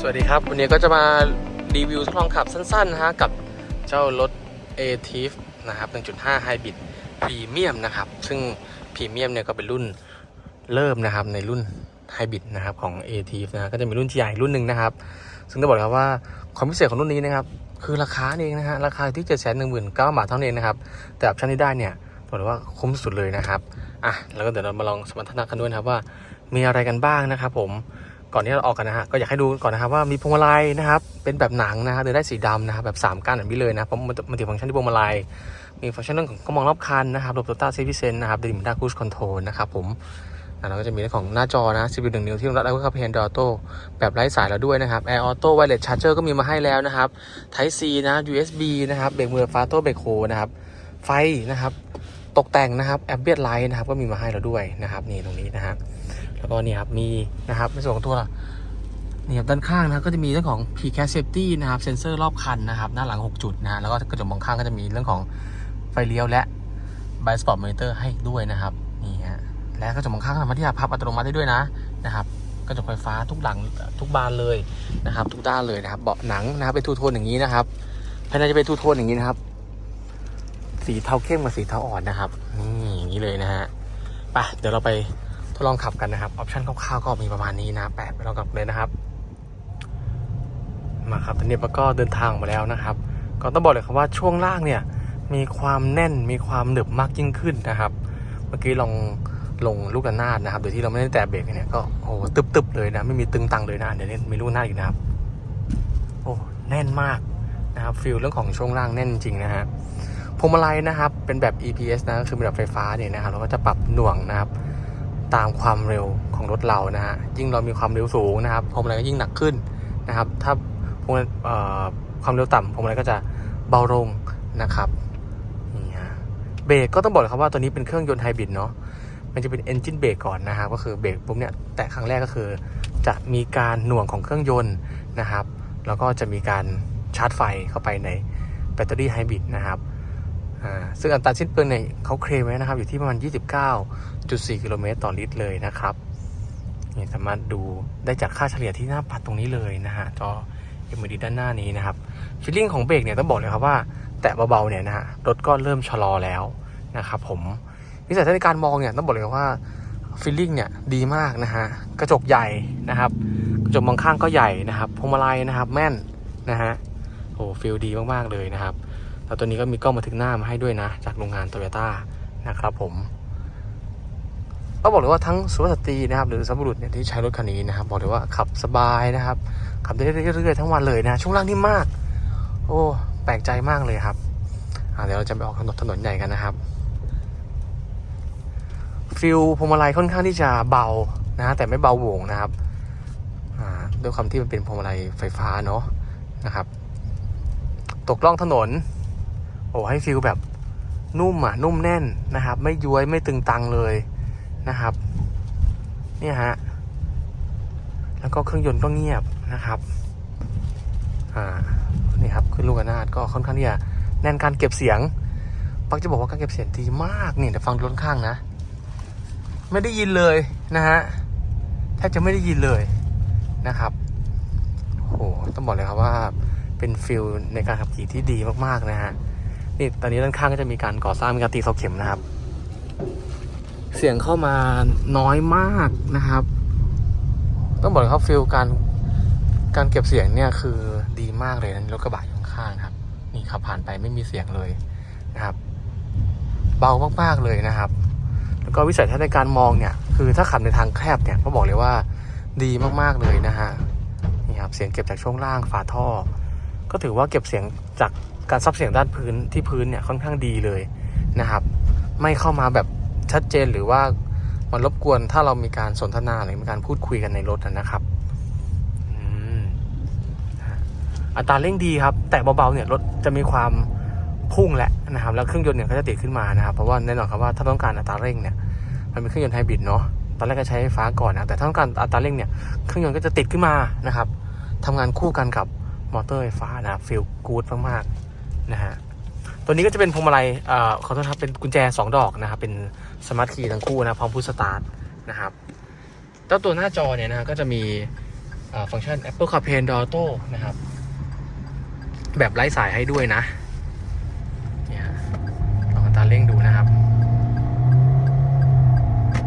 สวัสดีครับ วันนี้ก็จะมารีวิวทดลองขับสั้นๆนะฮะกับเจ้ารถ a t i f นะครับ 1.5 Hybrid Premium นะครับ ซึ่ง Premium เนี่ยก็เป็นรุ่นเริ่มนะครับในรุ่น Hybrid นะครับของ a t i f นะก็จะมีรุ่น GI รุ่นหนึ่งนะครับ ซึ่งต้องบอกเลยครับว่าความพิเศษของรุ่นนี้นะครับ คือราคาเองนะฮะราคาที่7 1 9 0 0 0บาทเท่านั้นเองนะครับ แต่ออปชั่นที่ได้เนี่ยบอกเลยว่าคุ้มสุดเลยนะครับอะแล้วก็เดี๋ยวเรามาลองสมรรถนะกันด้วยนะครับว่ามีอะไรกันบ้างนะครับผม ก่อนที่เราออกกันนะฮะก็อยากให้ดูก่อนนะครับว่ามีพวงมาลัยนะครับเป็นแบบหนังนะฮะเดินได้สีดำนะครับแบบ3ก้านแบบนี้เลยนะเพราะมันมันติดฟังก์ชันที่พวงมาลัยมีฟังก์ชันเรื่องของกล้องมองรอบคันนะครับระบบโตต้าเซฟิเซนนะครับดิมด้าคูชคอนโทรลนะครับผมแล้วเราก็จะมีเรื่องของหน้าจอนะ11นิ้วที่รองรับ Apple CarPlay Android Auto แบบไร้สายแล้วด้วยนะครับ Air Auto Wireless Charger ก็มีมาให้แล้วนะครับ Type C นะ USB นะครับเบรกมือฟาโต้เบรกโฮนะครับ ไฟนะครับ ตกแต่งนะครับแอ b เบีย l ไลท์นะครับ ก็มีมาให้เราด้วยนะครับ นี่ตรงนี้นะครับ แล้วก็นี่ครับมีนะครับในส่วนของตัวนี่ครับด้านข้างนะครับก็จะมีเรื่องของ p c a s Safety นะครับเซ็นเซอร์รอบคันนะครับหน้าหลัง 6 จุดนะฮะแล้วก็กระจกมองข้างก็จะมีเรื่องของไฟเลี้ยวและ b i Sport Monitor ให้ด้วยนะครับนี่ฮะและกระจกมองข้างสามารถที่จะพับอัตโนมัติได้ด้วยนะนะครับกระจกไฟฟ้าทุกหลังทุกบานเลยนะครับ ทุกด้านเลยนะครับเบาะหนังนะครับเป็นทูโทนอย่างนี้นะครับภายในจะเป็นทูโทนอย่างนี้นะครับ สีเทาเข้มกับสีเทาอ่อนนะครับนี่อย่างนี้เลยนะฮะไปเดี๋ยวเราไป ทดลองขับกันนะครับออปชั่นคร่าวๆก็มีประมาณนี้นะแปะไปลองกับเลยนะครับ มาครับตอนนี้ปก็เดินทางมาแล้วนะครับ ก็ต้องบอกเลยครับว่าช่วงล่างเนี่ย มีความแน่นมีความหนึบมากยิ่งขึ้นนะครับ เมื่อกี้ลองลงลูกระนาดนะครับ โดยที่เราไม่ได้แตะเบรกเนี่ยก็โอ้โหตึบๆเลยนะ ไม่มีตึงตังเลยนะเดี๋ยวนี้มีลูกระนาดอีกนะครับ โอ้แน่นมากนะครับฟิลเรื่องของช่วงล่างแน่นจริงนะฮะพวงมาลัยนะครับ เป็นแบบ EPS นะคือเป็นแบบไฟฟ้าเนี่ยนะครับเราก็จะปรับหน่วงนะครับ ตามความเร็วของรถเรานะฮะยิ่งเรามีความเร็วสูงนะครับพวงมาลัยก็ยิ่งหนักขึ้นนะครับ ถ้าพวงมาลัยเอ่อความเร็วต่ำพวงมาลัยก็จะเบาลงนะครับนี่ฮะเบรกก็ต้องบอกเลยครับว่าตัวนี้เป็นเครื่องยนต์ไฮบริดเนาะมันจะเป็น engine เบรกก่อนนะครับก็คือเบรกปุ๊บเนี่ยแตะครั้งแรกก็คือ จะมีการหน่วงของเครื่องยนต์นะครับ แล้วก็จะมีการชาร์จไฟเข้าไปในแบตเตอรี่ไฮบริดนะครับ ซึ่งอัตราสิ้นเปลืองเนี่ยเขาเคลมไว้นะครับ อยู่ที่ประมาณ 29.4 กิโลเมตรต่อลิตรเลยนะครับนี่สามารถดูได้จากค่าเฉลี่ยที่หน้าปัดตรงนี้เลยนะฮะจอ LED ด้านหน้านี้นะครับฟีลลิ่งของเบรกเนี่ยต้องบอกเลยครับว่า แตะเบาๆเนี่ยนะฮะรถก็เริ่มชะลอแล้วนะครับผมวิสัยทัศน์ในการมองเนี่ยต้องบอกเลยว่าฟีลลิ่งเนี่ยดีมากนะฮะกระจกใหญ่นะครับ กระจกมองข้างก็ใหญ่นะครับพวงมาลัยนะครับแม่นนะฮะโอ้ฟีลดีมากๆเลยนะครับ แล้วตัวนี้ก็มีกล้องบันทึกหน้ามาให้ด้วยนะ จากโรงงานโตโยต้านะครับผมก็บอกเลยว่าทั้งสุภาพสตรีนะครับหรือสัมบุรุษเนี่ยที่ใช้รถคันนี้นะครับบอกเลยว่าขับสบายนะครับขับได้เรื่อยๆทั้งวันเลยนะช่วงล่างนิ่มมาก โอ้แปลกใจมากเลยครับเดี๋ยวเราจะไปออกถนนถนนใหญ่กันนะครับฟิลพวงมาลัยค่อนข้างที่จะเบานะแต่ไม่เบาโหวงนะครับด้วยความที่มันเป็นพวงมาลัยไฟฟ้าเนาะนะครับ ตกล่องถนน อ้ให้ฟิลแบบนุ่มอะนุ่มแน่นนะครับ ไม่ย้วยไม่ตึงตังเลยนะครับ เนี่ยฮะแล้วก็เครื่องยนต์ก็เงียบนะครับอ่านี่ครับขึ้นลูกระนาดก็ค่อนข้างที่จะแน่นการเก็บเสียงปักจะบอกว่าการเก็บเสียงดีมากนี่เดี๋ยวฟังรถข้างนะ ไม่ได้ยินเลยนะฮะแทบจะไม่ได้ยินเลยนะครับโอ้โหต้องบอกเลยครับว่าเป็นฟิลในการขับขี่ที่ดีมากๆนะฮะ นี่ตอนนี้ด้านข้างก็จะมีการก่อสร้างมีการตีเสาเข็มนะครับ เสียงเข้ามาน้อยมากนะครับ ต้องบอกเลยครับฟิลการการเก็บเสียงเนี่ยคือดีมากเลยนะรถกระบะอยู่ข้างๆครับ นี่ขับผ่านไปไม่มีเสียงเลยนะครับ เบามากๆเลยนะครับ แล้วก็วิสัยทัศน์ในการมองเนี่ย คือถ้าขับในทางแคบเนี่ยก็บอกเลยว่าดีมากๆเลยนะฮะนี่ครับเสียงเก็บจากช่วงล่างฝาท่อ ก็ถือว่าเก็บเสียงจาก การซับเสียงด้านพื้นที่พื้นเนี่ยค่อนข้างดีเลยนะครับ ไม่เข้ามาแบบชัดเจนหรือว่ามันรบกวนถ้าเรามีการสนทนาหรือมีการพูดคุยกันในรถนะครับอัตราเร่งดีครับ แต่เบาๆเนี่ยรถจะมีความพุ่งแหละนะครับ แล้วเครื่องยนต์เนี่ยก็จะติดขึ้นมานะครับ เพราะว่าแน่นอนครับว่าถ้าต้องการอัตราเร่งเนี่ยมันเป็นเครื่องยนต์ไฮบริดเนาะตอนแรกก็ใช้ไฟฟ้าก่อนนะแต่ถ้าต้องการอัตราเร่งเนี่ยเครื่องยนต์ก็จะติดขึ้นมานะครับทำงานคู่กันกับมอเตอร์ไฟฟ้านะครับฟีลกู๊ดมากๆ นะฮะตัวนี้ก็จะเป็นพวงมาลัยเอ่อขอโทษครับเป็นกุญแจ 2 ดอกนะครับเป็นสมาร์ทคีย์ทั้งคู่นะพร้อมพุชสตาร์ทนะครับเจ้าตัวหน้าจอเนี่ยนะก็จะมีฟังก์ชัน Apple CarPlay and Auto นะครับ แบบไร้สายให้ด้วยนะเนี่ยลองอัตราเร่งดูนะครับ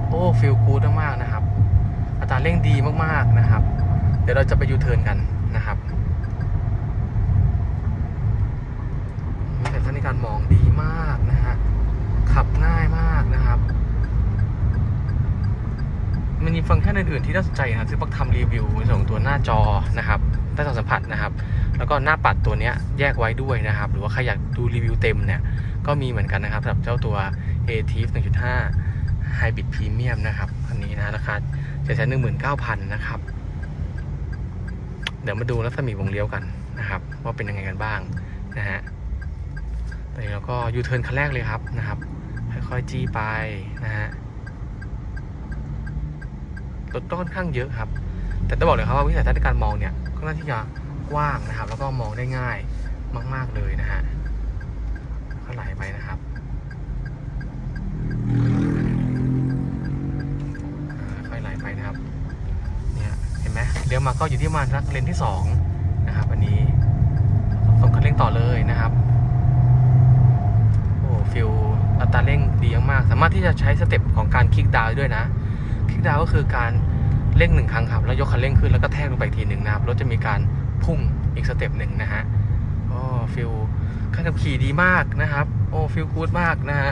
โอ้ฟิลกูดมากๆนะครับอัตราเร่งดีมากๆนะครับ เดี๋ยวเราจะไปยูเทิร์นกัน ในการมองดีมากนะฮะ ขับง่ายมากนะครับ มันมีฟังก์ชันอื่นๆที่น่าสนใจนะครับซึ่งปักทำรีวิวในส่วนของตัวหน้าจอนะครับหน้าจอสัมผัสนะครับ แล้วก็หน้าปัดตัวนี้แยกไว้ด้วยนะครับ หรือว่าใครอยากดูรีวิวเต็มเนี่ย ก็มีเหมือนกันนะครับสำหรับเจ้าตัว a t i f 1.5 Hybrid Premium นะครับอันนี้นะราคาจะใช้19,000นะครับ เดี๋ยวมาดูรัศมีวงเลี้ยวกันนะครับ ว่าเป็นยังไงกันบ้างนะฮะ ตอนนี้เราก็ยูเทิร์นคันแรกเลยครับนะครับ ค่อยๆจี้ไปนะฮะรถก็ค่อนข้างเยอะครับ แต่ต้องบอกเลยครับว่าวิสัยทัศน์ในการมองเนี่ยค่อนข้าที่จะกว้างนะครับ แล้วก็มองได้ง่ายมาก ๆเลยนะฮะก็ไหลไปนะครับค่อยไหลไปนะครับเนี่ยเห็นไหมเลี้ยวมาก็อยู่ที่มาณสักเลนที่สองนะครับ อันนี้ส่งคันเร่งต่อเลยนะครับ ฟิลอัตราเร่งดีมาก สามารถที่จะใช้สเต็ปของการคลิกดาวด้วยนะ คลิกดาวก็คือการเร่งหนึ่งครั้งครับ แล้วยกคันเร่งขึ้นแล้วก็แทกลงไปทีหนึ่งนะครับ รถจะมีการพุ่งอีกสเต็ปหนึ่งนะฮะโอ้ฟิลการขับขี่ดีมากนะครับ โอ้ฟิลกู๊ดมากนะฮะ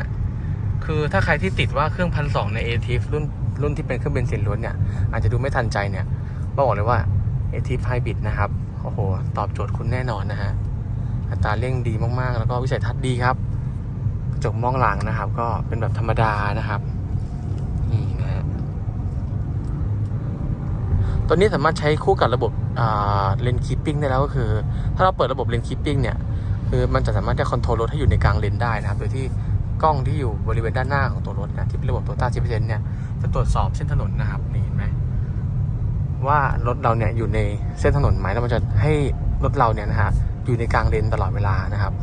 คือถ้าใครที่ติดว่าเครื่องพันสองใน a t i f รุ่นรุ่นที่เป็นเครื่องเบนซินล้วนเนี่ย อาจจะดูไม่ทันใจเนี่ยบอกเลยว่า a t i f Hybrid นะครับ โอ้โห ตอบโจทย์คุณแน่นอนนะฮะ อัตราเร่งดีมากๆ แล้วก็วิสัยทัศน์ดีครับ จกมองหลังนะครับ ก็เป็นแบบธรรมดานะครับ นี่นะฮะตัวนี้สามารถใช้คู่กับระบบเลนคีปปิ้งได้แล้วก็คือ ถ้าเราเปิดระบบเลนคีปปิ้งเนี่ย คือมันจะสามารถจะคอนโทรลรถให้อยู่ในกลางเลนได้นะครับ โดยที่กล้องที่อยู่บริเวณด้านหน้าของตัวรถนะที่เป็นระบบตัวต้าชิปเซนเนี่ยจะตรวจสอบเส้นถนนนะครับนี่เห็นไหมว่ารถเราเนี่ยอยู่ในเส้นถนนไหมแล้วมันจะให้รถเราเนี่ยนะฮะอยู่ในกลางเลนตลอดเวลานะครับ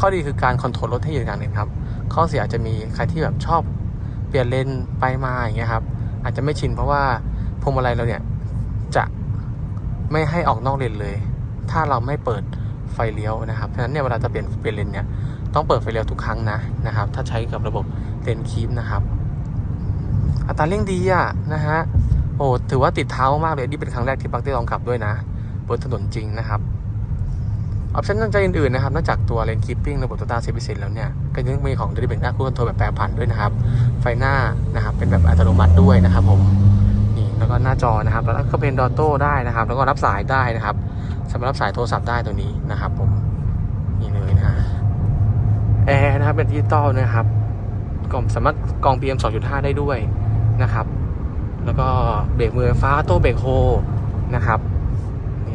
ข้อดีคือการคอนโทรลรถให้อยู่ในกลางเลนครับ ข้อเสียอาจจะมีใครที่แบบชอบเปลี่ยนเลนไปมาอย่างเงี้ยครับ อาจจะไม่ชินเพราะว่าพวงมาลัยเราเนี่ยจะไม่ให้ออกนอกเลนเลย ถ้าเราไม่เปิดไฟเลี้ยวนะครับ เพราะฉะนั้นเนี่ยเวลาจะเปลี่ยนเปลี่ยนเลนเนี่ยต้องเปิดไฟเลี้ยวทุกครั้งนะนะครับ ถ้าใช้กับระบบเลนคีปนะครับ อัตราเร่งดีอะนะฮะ โอ้ถือว่าติดเท้ามากเลย นี่เป็นครั้งแรกที่ปักได้ลองขับด้วยนะ บนถนนจริงนะครับ ออปชั่นตั้งใจอื่นๆนะครับนอกจากตัวเลนคีปปิ้งระบบ Toyota 10%แล้วเนี่ย ก็ยังมีของ d ด l i v e r y คู่คอนโทรลแบบแปรผันด้วยนะครับ ไฟหน้านะครับเป็นแบบอัตโนมัติด้วยนะครับผมนี่แล้วก็หน้าจอนะครับ แล้วก็เป็นดอโต้ได้นะครับ แล้วก็รับสายได้นะครับสามารถรับสายโทรศัพท์ได้ตัวนี้นะครับผมนี่เลยนะแอร์นะครับเป็นดิจิตอลนะครับกล่องสามารถกรอง PM 2.5 ได้ด้วยนะครับ แล้วก็เบรกมือไฟฟ้าโต้เบรกโฮนะครับ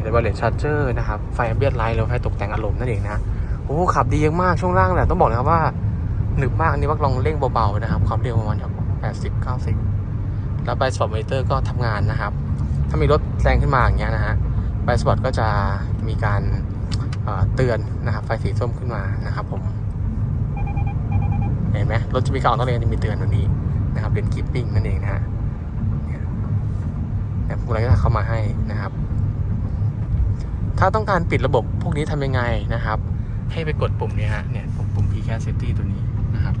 นี่ไดบเลตชาร์เจอร์นะครับ ไฟแอมเบียนไลท์แล้วไฟตกแต่งอารมณ์นั่นเองนะโอ้ขับดีมากช่วงล่างแหละต้องบอกเลยครับว่าหนึบมากอันนี้ว่าลองเร่งเบาๆนะครับความเร็วประมาณแบบ80 90แล้วไบสปอร์ตมิเตอร์ก็ทำงานนะครับ ถ้ามีรถแซงขึ้นมาอย่างเงี้ยนะฮะไบสปอร์ตก็จะมีการเอ่อเตือนนะครับไฟสีส้มขึ้นมานะครับผมเห็นไหมรถจะมีการออกนอกเลนจะมีเตือนตรงนี้นะครับเป็นคีปปิ้งนั่นเองนะฮะเนี่ยเนี่ยพวกเราก็เข้ามาให้นะครับ ถ้าต้องการปิดระบบพวกนี้ทำยังไงนะครับ ให้ไปกดปุ่มนี้ฮะเนี่ยปุ่มปุ่ม p c a s Safety ตัวนี้นะครับ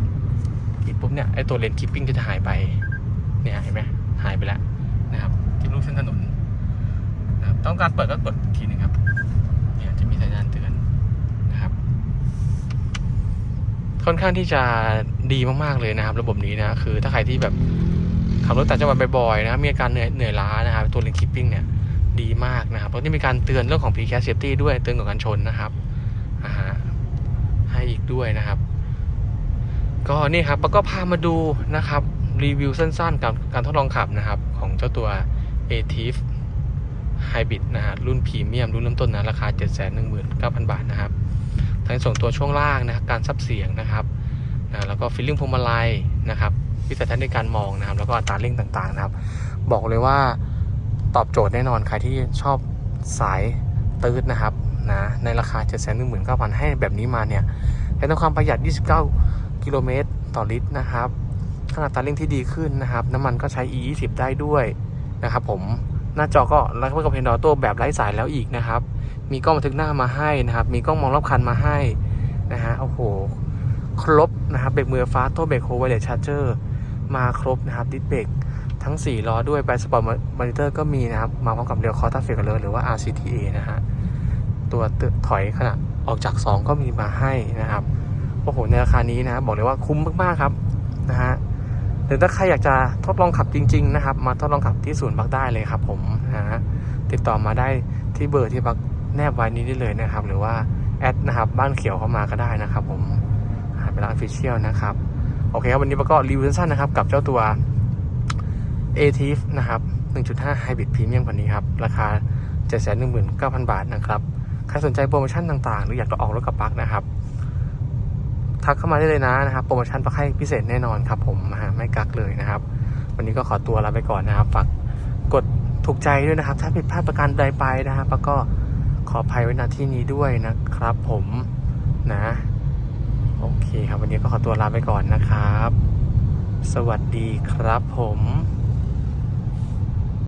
ปิดปุ๊บเนี่ยไอตัวเลนคีปปิ้งก็จะหายไปเนี่ยเห็นไหมหายไปแล้วนะครับที่รูปเส้นถนนนะครับต้องการเปิดก็กดอีกทีหนึงครับเนี่ยจะมีสัญญาณเตือนนะครับ ค่อนข้างที่จะดีมากๆเลยนะครับ ระบบนี้นะคือถ้าใครที่แบบขับรถต่างจังหวัดบ่อยๆนะครับมีอาการเหนื่อยเหนื่อยล้านะครับตัวเลนคีปปิ้งเนี่ย ดีมากนะครับแล้วจะมีการเตือนเรื่องของ p c a s Safety ด้วยเตือนก่อนการชนนะครับให้อีกด้วยนะครับ ก็นี่ครับแล้วก็พามาดูนะครับรีวิวสั้นๆ กับการทดลองขับนะครับ ของเจ้าตัว a t i f Hybrid นะฮะรุ่นพรีเมียมรุ่นเริ่มต้นนะราคา 719,000 บาทนะครับทั้งส่งตัวช่วงล่างนะครับการซับเสียงนะครับนะแล้วก็ฟิลลิ่งพวงมาลัยนะครับวิสัยทัศน์ในการมองนะครับ แล้วก็อัตราเร่งต่างๆนะครับ บอกเลยว่า ตอบโจทย์แน่นอนใครที่ชอบสายตืดนะครับนะในราคา 719,000 ให้แบบนี้มาเนี่ยให้ต้องความประหยัด 29 กิโลเมตรต่อลิตรนะครับขนาดตาเร่งที่ดีขึ้นนะครับ น้ำมันก็ใช้ E 2 0ได้ด้วยนะครับผมหน้าจอก็แล้วก็เป็นออโต้แบบไร้สายแล้วอีกนะครับ มีกล้องบันทึกหน้ามาให้นะครับ มีกล้องมองรอบคันมาให้นะฮะโอ้โห ครบนะครับเบรกมือฟ้าโต้เบรกโฮไวเลสชาร์เจอร์มาครบนะครับดิสเบรก ทั้ง 4 ล้อด้วยไบสปอร์ตมอนิเตอร์ก็มีนะครับ มาพร้อมกับเรียวคอร์ทัฟเฟกเลยหรือว่า RCTA นะฮะ ตัวถอยขณะออกจาก 2 ก็มีมาให้นะครับ โอ้โห ในราคานี้นะครับบอกเลยว่าคุ้มมาก ๆ ครับนะฮะหรือถ้าใครอยากจะทดลองขับจริง ๆ นะครับ มาทดลองขับที่ศูนย์บักได้เลยครับผมนะฮะติดต่อมาได้ที่เบอร์ที่บักแนบไว้นี้ได้เลยนะครับ หรือว่าแอดนะครับบ้านเขียวเข้ามาก็ได้นะครับ ผมอ่าเป็นร้านฟฟิเชียลนะครับ โอเคครับวันนี้บักก็รีวิวสั้นๆนะครับกับเจ้าตัว a t i f นะครับ 1.5 Hybrid Premium คันนี้ครับ ราคา 719,000 บาทนะครับ ใครสนใจโปรโมชั่นต่างๆ หรืออยากจะออกรถกับปักนะครับ ทักเข้ามาได้เลยนะนะครับ โปรโมชั่นปักให้พิเศษแน่นอนครับผมฮะไม่กักเลยนะครับ วันนี้ก็ขอตัวลาไปก่อนนะครับฝากกดถูกใจด้วยนะครับ ถ้าผิดพลาดประการใดไปนะครับปักก็ขออภัยไว้ณที่นี้ด้วยนะครับ ผมนะโอเคครับ วันนี้ก็ขอตัวลาไปก่อนนะครับ สวัสดีครับผม